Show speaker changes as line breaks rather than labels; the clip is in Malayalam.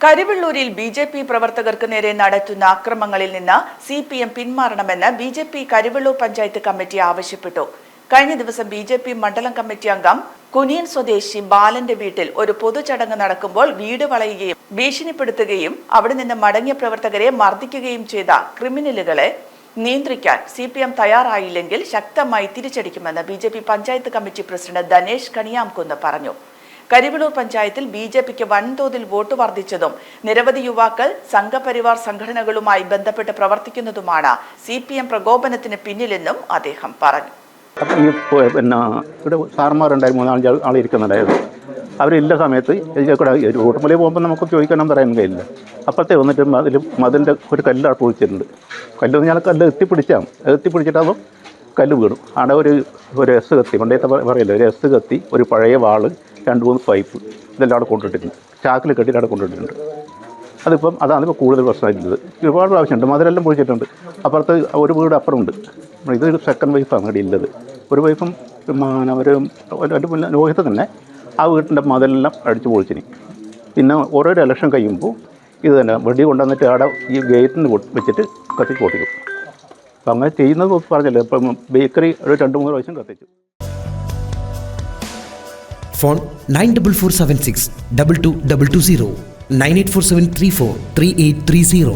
കരിവെള്ളൂരിൽ ബി ജെ പി പ്രവർത്തകർക്ക് നേരെ നടത്തുന്ന അക്രമങ്ങളിൽ നിന്ന് C P M പിന്മാറണമെന്ന് B J P Karivellur panchayat committee ആവശ്യപ്പെട്ടു. കഴിഞ്ഞ ദിവസം ബി ജെ പി മണ്ഡലം കമ്മിറ്റി അംഗം കുനിയൻ സ്വദേശി ബാലന്റെ വീട്ടിൽ ഒരു പൊതുചടങ്ങ് നടക്കുമ്പോൾ വീട് വളയുകയും ഭീഷണിപ്പെടുത്തുകയും അവിടെ നിന്ന് മടങ്ങിയ പ്രവർത്തകരെ മർദ്ദിക്കുകയും ചെയ്ത ക്രിമിനലുകളെ നിയന്ത്രിക്കാൻ സി പി എം തയ്യാറായില്ലെങ്കിൽ ശക്തമായി തിരിച്ചടിക്കുമെന്ന് B J P panchayat committee president Dhanesh Kaniyamkunnu പറഞ്ഞു. കരിവളൂർ പഞ്ചായത്തിൽ ബി ജെ പിക്ക് വൻതോതിൽ വോട്ട് വർദ്ധിച്ചതും നിരവധി യുവാക്കൾ സംഘപരിവാർ സംഘടനകളുമായി ബന്ധപ്പെട്ട് പ്രവർത്തിക്കുന്നതുമാണ് സി പി എം പ്രകോപനത്തിന് പിന്നിലെന്നും അദ്ദേഹം പറഞ്ഞു.
പിന്നെ ഇവിടെ സാറന്മാരുണ്ടായിരുന്നു മൂന്നാലഞ്ച് ആൾ ഇരിക്കുന്നുണ്ടായിരുന്നു. അവരില്ല സമയത്ത് കൂടെ റോട്ടുമലയിൽ പോകുമ്പോൾ നമുക്ക് ചോദിക്കണം പറയാൻ കഴിയില്ല. അപ്പോഴത്തെ വന്നിട്ട് അതിൽ മതിലിന്റെ ഒരു കല്ല് അവിടെ പൊളിച്ചിട്ടുണ്ട്. കല്ല് ഞാൻ കല്ല് എത്തിപ്പിടിച്ചാൽ എത്തിപ്പിടിച്ചിട്ടാകുമ്പോൾ കല്ല് വീണു. അവിടെ ഒരു ഒരു എസ് കത്തി പണ്ടത്തെ പറയില്ല ഒരു എസ് കത്തി ഒരു പഴയ വാൾ രണ്ട് മൂന്ന് പൈപ്പ് ഇതെല്ലാം അവിടെ കൊണ്ടിട്ടിട്ടുണ്ട് ചാക്കിൽ കെട്ടിയിട്ട് അവിടെ കൊണ്ടിട്ടിട്ടുണ്ട് അതിപ്പം അതാണ് ഇപ്പോൾ കൂടുതൽ പ്രശ്നമായിട്ടുള്ളത്. ഒരുപാട് പ്രാവശ്യമുണ്ട് മധുരെല്ലാം പൊഴിച്ചിട്ടുണ്ട്. അപ്പുറത്ത് ഒരു വീട് അപ്പുറമുണ്ട്. ഇത് സെക്കൻഡ് വൈഫാണ് ഇവിടെ ഉള്ളത്. ഒരു വൈഫും അവർ എന്റെ പിന്നെ ലോഹിത്ത് തന്നെ ആ വീട്ടിന്റെ മതിലെല്ലാം അടിച്ച് പൊളിച്ചിനി. പിന്നെ ഓരോരോ ഇലക്ഷൻ കഴിയുമ്പോൾ ഇത് തന്നെ വെടി കൊണ്ടുവന്നിട്ട് അവിടെ ഈ ഗേറ്റിന് വെച്ചിട്ട് കത്തിച്ച് പൊട്ടിക്കും. അപ്പം അങ്ങനെ ചെയ്യുന്നത് പറഞ്ഞല്ലോ? ഇപ്പം ബേക്കറി ഒരു രണ്ട് മൂന്ന് പ്രാവശ്യം കത്തിച്ചു.
phone nine double four seven six double two double two zero nine eight four seven three four three eight three zero